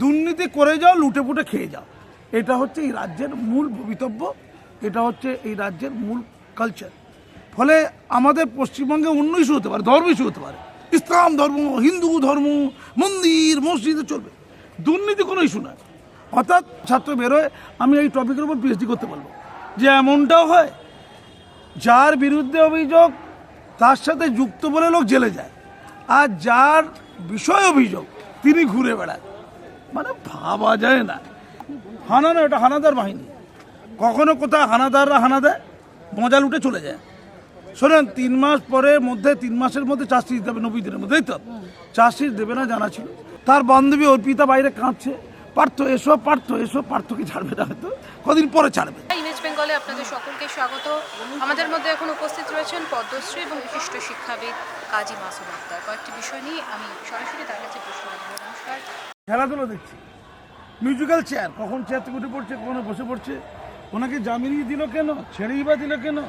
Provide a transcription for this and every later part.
দুর্নীতি করে যাও, লুটে পুটে খেয়ে যাও। এটা হচ্ছে এই রাজ্যের মূল ভবিতব্য, এটা হচ্ছে এই রাজ্যের মূল কালচার ফলে আমাদের পশ্চিমবঙ্গে অন্য ইস্যু হতে পারে ধর্ম ইস্যু হতে পারে। ইসলাম ধর্ম, হিন্দু ধর্ম, মন্দির, মসজিদে চলবে। দুর্নীতি কোনো ইস্যু নয়। অর্থাৎ ছাত্র বেরোয় আমি এই টপিকের উপর পিএইচডি করতে পারব যে এমনটাও হয়, যার বিরুদ্ধে অভিযোগ, তার সাথে যুক্ত বলে লোক জেলে যায়। আর যার বিষয় অভিযোগ, তিনি ঘুরে বেড়ায়। মানে ভাবা যায় না। হানা না, ওটা হানাদার বাহিনী। কখনো কোথাও হানাদাররা হানা দেয়, মজা লুটে চলে যায়। শোনেন, তিন মাস পরে মধ্যে, তিন মাসের মধ্যে চাষি দিতে হবে নব্বই দিনের মধ্যে তো? চার্জশিট দেবে না, জানা ছিল। তার বান্ধবী অর্পিতা বাইরে কাঁদছে। পার্থ, এসো, পার্থ এসব পার্থকে ছাড়বে না হয়তো। কদিন পরে ছাড়বে। ইমেজ বেঙ্গলে আপনাদের সকলকে স্বাগত। আমাদের মধ্যে এখন উপস্থিত রয়েছেন পদ্মশ্রী এবং বিশিষ্ট শিক্ষাবিদ কাজী মাসুম আক্তার। কয়েকটি বিষয় নিয়ে আমি সরাসরি তার কাছে প্রশ্ন নমস্কার। খেলাধুলো দেখছি। মিউজিক্যাল চেয়ার কখন চেয়ার থেকে উঠে পড়ছে, কখনো বসে পড়ছে, ওনাকে জামিনই দিল কেন, ছেড়েই বা দিল কেন,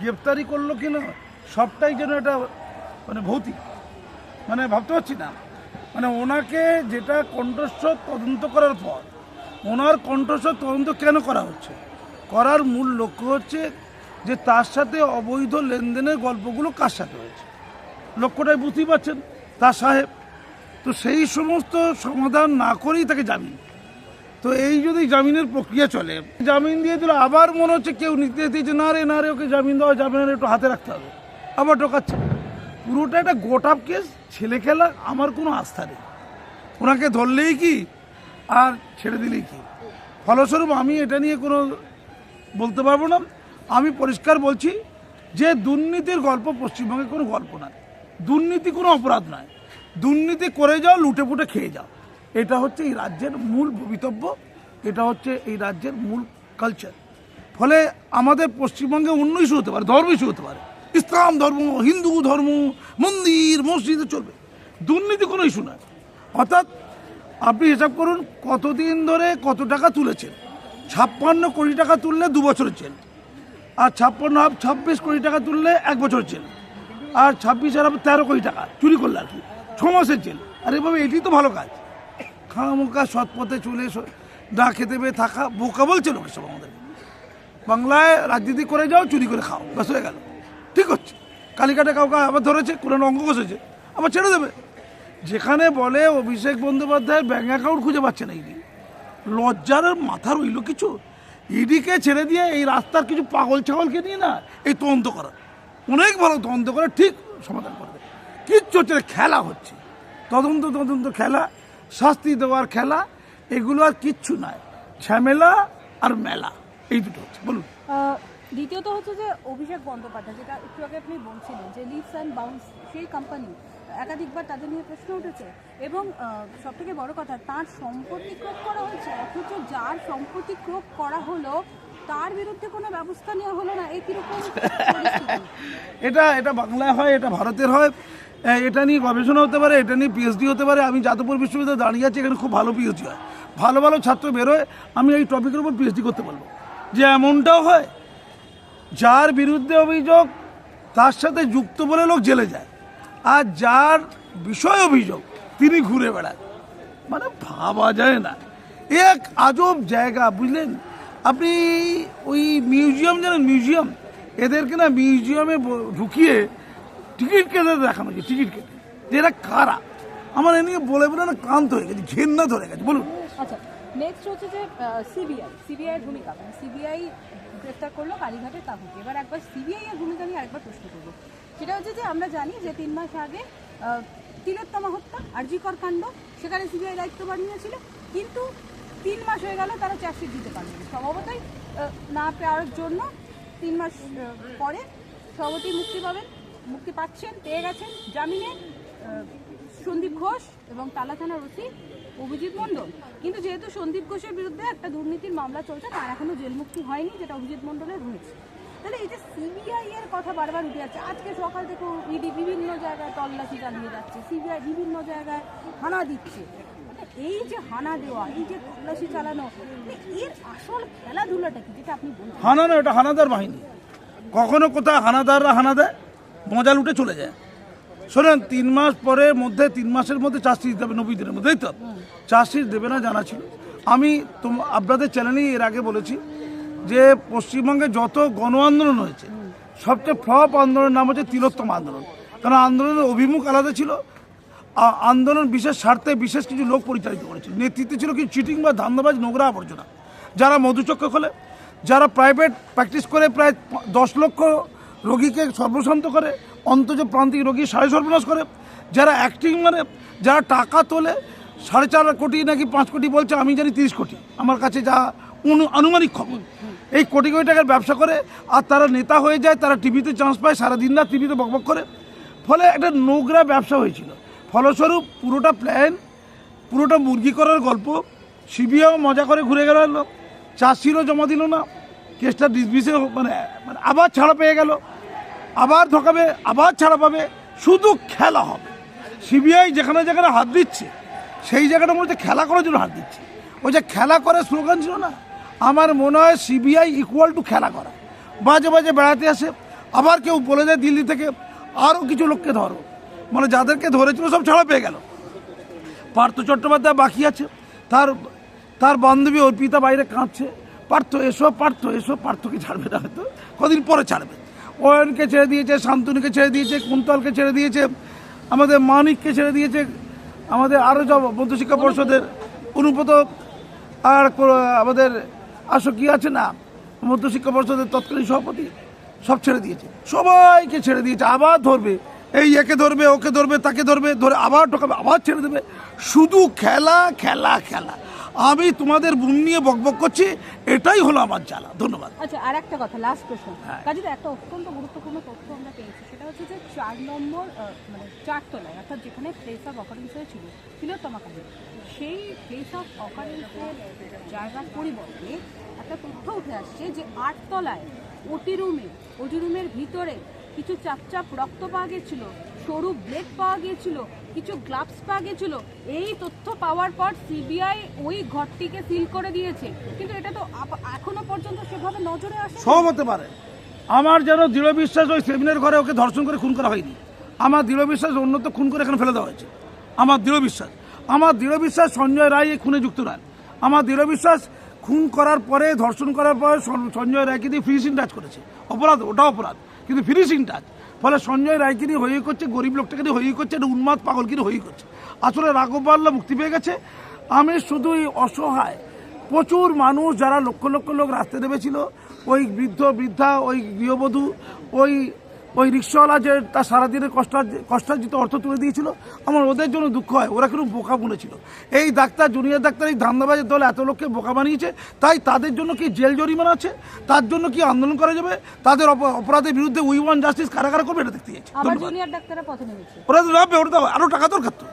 গ্রেপ্তারি করল কেন, সবটাই যেন এটা মানে ভৌতিক। মানে ভাবতে পারছি না। মানে ওনাকে যেটা কণ্ঠস্বর তদন্ত করার পর, ওনার কণ্ঠস্বর তদন্ত কেন করা হচ্ছে? করার মূল লক্ষ্য হচ্ছে যে তার সাথে অবৈধ লেনদেনের গল্পগুলো কার সাথে হয়েছে? লক্ষ্যটাই বুঝতেই পারছেন। তার সাহেব তো সেই সমস্ত সমাধান না করেই তাকে জামিন। তো এই যদি জামিনের প্রক্রিয়া চলে, জামিন দিয়ে দিল আবার মনে হচ্ছে কেউ নিতে দিয়েছে, না রে না রে, ওকে জামিন দেওয়া যাবে না একটু হাতে রাখতে হবে। আবার টোকাচ্ছে পুরোটা একটা গোটাপ কেস, ছেলে খেলা, আমার কোনো আস্থা নেই। ওনাকে ধরলেই কি, আর ছেড়ে দিলেই কি? ফলস্বরূপ আমি এটা নিয়ে কোনো বলতে পারব না। আমি পরিষ্কার বলছি যে দুর্নীতির গল্প পশ্চিমবঙ্গে কোনো গল্প নয়। দুর্নীতি কোনো অপরাধ নয়। দুর্নীতি করে যাও, লুটে পুটে খেয়ে যাও। এটা হচ্ছে এই রাজ্যের মূল ভবিতব্য, এটা হচ্ছে এই রাজ্যের মূল কালচার ফলে আমাদের পশ্চিমবঙ্গে অন্য ইস্যু হতে পারে ধর্ম ইস্যু হতে পারে। ইসলাম ধর্ম, হিন্দু ধর্ম, মন্দির, মসজিদে চলবে। দুর্নীতি কোনো ইস্যু নয়। অর্থাৎ আপনি হিসাব করুন, কতদিন ধরে কত টাকা তুলেছেন? ছাপ্পান্ন কোটি টাকা তুললে দু বছরের জেল। আর ছাপ্পান্ন হাফ ছাব্বিশ কোটি টাকা তুললে এক বছরের জেল। আর ছাব্বিশ হাজার তেরো কোটি টাকা, চুরি করলে আর কি। ছ মাসের জেল। আর এভাবে এটি তো ভালো কাজ। খামোকা সৎ পথে চলে না খেতে পেয়ে থাকা বোকা বলছে লোক সব আমাদের। বাংলায় রাজনীতি করে যাও, চুরি করে খাও। ব্যাস হয়ে গেল। ঠিক হচ্ছে। কালীঘাটে কাউকে আবার ধরেছে কোনো অঙ্গ কষেছে, আবার ছেড়ে দেবে। যেখানে বলে অভিষেক বন্দ্যোপাধ্যায়ের ব্যাঙ্ক অ্যাকাউন্ট খুঁজে পাচ্ছে না ইডি। লজ্জার মাথা মাথার হইল কিছু। ইডিকে ছেড়ে দিয়ে এই রাস্তার কিছু পাগল ছাগলকে নিয়ে না, এই তদন্ত করা অনেক ভালো তদন্ত করে ঠিক সমাধান করবে কিচ্ছু হচ্ছে খেলা হচ্ছে। তদন্ত তদন্ত খেলা শাস্তি দেওয়ার খেলা এগুলো আর কিচ্ছু নয়। ঝামেলা আর মেলা এই দুটো হচ্ছে বলুন। দ্বিতীয়ত হচ্ছে যে অভিষেক বন্দ্যোপাধ্যায় যেটা একটু আগে আপনি বলছিলেন যে লিভস অ্যান্ড বাউন্স সেই কোম্পানি একাধিকবার তাদের নিয়ে প্রশ্ন উঠেছে এবং সব থেকে বড় কথা তার সম্পত্তি ক্রোপ করা হয়েছে অথচ যার সম্পত্তি ক্রোপ করা হলো তার বিরুদ্ধে কোনো ব্যবস্থা নেওয়া হলো না এই কীরকম এটা এটা বাংলায় হয় এটা ভারতের হয়। এটা নিয়ে গবেষণা হতে পারে, এটা নিয়ে পিএইচডি হতে পারে। আমি যাদবপুর বিশ্ববিদ্যালয়ে দাঁড়িয়ে আছি, এখানে খুব ভালো পিএইচডি হয়। ভালো ভালো ছাত্র বেরোয় আমি এই টপিকের উপর পিএইচডি করতে পারব। যে এমনটাও হয়, যার বিরুদ্ধে অভিযোগ, তার সাথে যুক্ত বলে লোক জেলে যায়। আর যার বিষয় অভিযোগ, তিনি ঘুরে বেড়ায়। মানে ভাবা যায় না। এক আজব জায়গা, বুঝলেন? আপনি ওই মিউজিয়াম জানেন, মিউজিয়াম? এদেরকে না মিউজিয়ামে ঢুকিয়ে টিকিট কেটে দেখানো হচ্ছে টিকিট কেটে। যে এরা কারা? আমার এ নিয়ে বলে বলে না, ক্লান্ত হয়ে গেছে ঘেন্না ধরে গেছে, বলুন। আচ্ছা নেক্সট হচ্ছে যে সিবিআই সিবিআই ভূমিকা সিবিআই গ্রেফতার করল কালীঘাটের তাহুকে এবার একবার সিবিআই এর ভূমিকা নিয়ে আরেকবার প্রশ্ন করব। সেটা হচ্ছে যে, আমরা জানি যে তিন মাস আগে তিলোত্তমা হত্যা আরজিকর কাণ্ড, সেখানে সিবিআই দায়িত্বভার নিয়েছিল কিন্তু তিন মাস হয়ে গেল তারা চার্জশিট দিতে পারল না। স্বভাবতই না পাওয়ার জন্য তিন মাস পরে সভাপতি মুক্তি পাবেন। মুক্তি পাচ্ছেন, পেয়ে গেছেন জামিনে সন্দীপ ঘোষ এবং তালা থানার ওসি অভিজিৎ মণ্ডল। কিন্তু যেহেতু সন্দীপ ঘোষের বিরুদ্ধে একটা দুর্নীতির মামলা চলছে, তার এখনও জেল মুক্তি হয়নি, যেটা অভিজিৎ মণ্ডলের রয়েছে তাহলে এই যে সিবিআই এর কথা বারবার উঠে যাচ্ছে আজকে সকাল থেকে ইডি বিভিন্ন জায়গায় তল্লাশি চালিয়ে যাচ্ছে, সিবিআই বিভিন্ন জায়গায় হানা দিচ্ছে। মানে এই যে হানা দেওয়া, এই যে তল্লাশি চালানো মানে এর আসল খেলাধুলাটা কি, যেটা আপনি হানা না, এটা হানাদার বাহিনী। কখনো কোথাও হানাদাররা হানা দেয়? মজা লুটে চলে যায়। শোনেন, তিন মাস পরের মধ্যে, তিন মাসের মধ্যে চার্জশিট দিতে হবে নব্বই দিনের মধ্যে তাই তো? চার্জশিট দেবে না, জানা ছিল। আমি তোম, আপনাদের চ্যানেলেই এর আগে বলেছি যে, পশ্চিমবঙ্গে যত গণ আন্দোলন হয়েছে, সবচেয়ে ফ্লপ আন্দোলনের নাম হচ্ছে তিলোত্তম আন্দোলন। কারণ আন্দোলনের অভিমুখ আলাদা ছিল। আন্দোলন বিশেষ স্বার্থে বিশেষ কিছু লোক পরিচালিত করেছিল। নেতৃত্বে ছিল কি চিটিং বা ধান্দাবাজ নোংরা আবর্জনা। যারা মধুচক্র খোলে, যারা প্রাইভেট প্র্যাকটিস করে প্রায় দশ লক্ষ রোগীকে সর্বশান্ত করে অন্তজ প্রান্তিক রোগী সাড়ে সর্বনাশ করে, যারা অ্যাক্টিং মানে যারা টাকা তোলে, সাড়ে চার কোটি নাকি পাঁচ কোটি বলছে, আমি জানি তিরিশ কোটি। আমার কাছে যা আনুমানিক খবর। এই কোটি কোটি টাকার ব্যবসা করে, আর তারা নেতা হয়ে যায়, তারা টিভিতে চান্স পায়, সারা দিন রাত টিভিতে বকবক করে। ফলে একটা নোংরা ব্যবসা হয়েছিল। ফলস্বরূপ পুরোটা প্ল্যান পুরোটা মুরগি করার গল্প, সিবিআইও মজা করে ঘুরে গেল চাষিরও জমা দিল না। কেসটা ডিসমিসে মানে মানে আবার ছাড়া পেয়ে গেল। আবার ধকাবে আবার ছাড়া পাবে। শুধু খেলা হবে। সিবিআই যেখানে যেখানে হাত দিচ্ছে, সেই জায়গাটার মধ্যে খেলা করার জন্য হাত দিচ্ছে। ওই যে খেলা করে স্লোগান ছিল না? আমার মনে হয় সিবিআই ইকুয়াল টু খেলা করা। বাজে বাজে বেড়াতে আসে। আবার কেউ বলে দেয় দিল্লি থেকে আরও কিছু লোককে ধরো। মানে যাদেরকে ধরেছিল সব ছাড়া পেয়ে গেল। পার্থ চট্টোপাধ্যায় বাকি আছে। তার তার বান্ধবী অর্পিতা বাইরে কাঁদছে। পার্থ এসো পার্থ এসো পার্থকে ছাড়বে না হয়তো। কদিন পরে ছাড়বে। অয়নকে ছেড়ে দিয়েছে শান্তনুকে ছেড়ে দিয়েছে কুন্তলকে ছেড়ে দিয়েছে আমাদের মানিককে ছেড়ে দিয়েছে আমাদের আরও সব মধ্যশিক্ষা পরিষদের অনুপত আর আমাদের আসো কি আছে না? মধ্যশিক্ষা পরিষদের তৎকালীন সভাপতি সব ছেড়ে দিয়েছে। সবাইকে ছেড়ে দিয়েছে আবার ধরবে। এই একে ধরবে ওকে ধরবে তাকে ধরবে ধরে আবার ঠকাবে আবার ছেড়ে দেবে। শুধু খেলা খেলা খেলা। আমি তোমাদের বুম নিয়ে বকবক করছি এটাই হলো আমার জ্বালা। ধন্যবাদ। আচ্ছা আর একটা কথা লাস্ট প্রশ্ন। কাজে একটা অত্যন্ত গুরুত্বপূর্ণ তথ্য আমরা পেয়েছি সেটা হচ্ছে যে চার নম্বর মানে চারতলায় অর্থাৎ যেখানে প্লেস অফ অকারেন্স হয়েছিল তিলোত্তমা কালী সেই প্লেস অফ অকারেন্সের জায়গার পরিবর্তে একটা তথ্য উঠে আসছে যে আটতলায় ওটি রুমে ওটি রুমের ভিতরে কিছু চাপচাপ রক্ত পাওয়া গেছিল সরু ব্লেড পাওয়া গিয়েছিল কিছু গ্লাভস পাওয়া গেছিল। এই তথ্য পাওয়ার পর সিবিআই ওই ঘরটিকে সিল করে দিয়েছে। কিন্তু এটা তো এখনও পর্যন্ত সেভাবে নজরে আসে সব হতে পারে। আমার যেন দৃঢ় বিশ্বাস ওই সেমিনার ঘরে ওকে ধর্ষণ করে খুন করা হয়নি। আমার দৃঢ় বিশ্বাস অন্য তো খুন করে এখানে ফেলে দেওয়া হয়েছে। আমার দৃঢ় বিশ্বাস। আমার দৃঢ় বিশ্বাস সঞ্জয় রায় এই খুনে যুক্ত নয়। আমার দৃঢ় বিশ্বাস খুন করার পরে, ধর্ষণ করার পরে সঞ্জয় রায়কে দিয়ে ফিনিশিং টাচ করেছে। অপরাধ, ওটা অপরাধ। কিন্তু ফিনিশিং টাচ ফলে সঞ্জয় রায়কে নিয়ে হই করছে, গরিব লোকটাকে নিয়ে হই করছে একটা উন্মাদ পাগলকে নিয়ে হই করছে। আসলে রাঘব বাল্লা মুক্তি পেয়ে গেছে। আমি শুধুই অসহায়, প্রচুর মানুষ যারা লক্ষ লক্ষ লোক রাস্তায় নেমেছিল, ওই বৃদ্ধ, বৃদ্ধা, ওই গৃহবধূ, ওই ওই রিক্সাওয়ালা যে তার সারাদিনের কষ্ট কষ্টার্জিত অর্থ তুলে দিয়েছিল আমার ওদের জন্য দুঃখ হয় ওরা কিন্তু বোকা বলেছিল। এই ডাক্তার জুনিয়র ডাক্তার এই ধান্দাবাজের দল এত লোককে বোকা বানিয়েছে তাই তাদের জন্য কি জেল জরিমানা আছে? তার জন্য কি আন্দোলন করা যাবে? তাদের অপ- অপরাধের বিরুদ্ধে উই ওয়ান জাস্টিস কারাগার করবে এটা দেখতে নেমেছে। ওরা তো লাভবে ওরা তো আরও টাকা দরকার তো।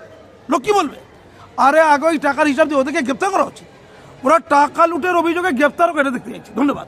লোক কি বলবে? আরে আগে ওই টাকার হিসাব দিয়ে ওদেরকে গ্রেপ্তার করা উচিত ওরা টাকা লুটের অভিযোগে গ্রেপ্তার করে এটা দেখতে চাইছি ধন্যবাদ।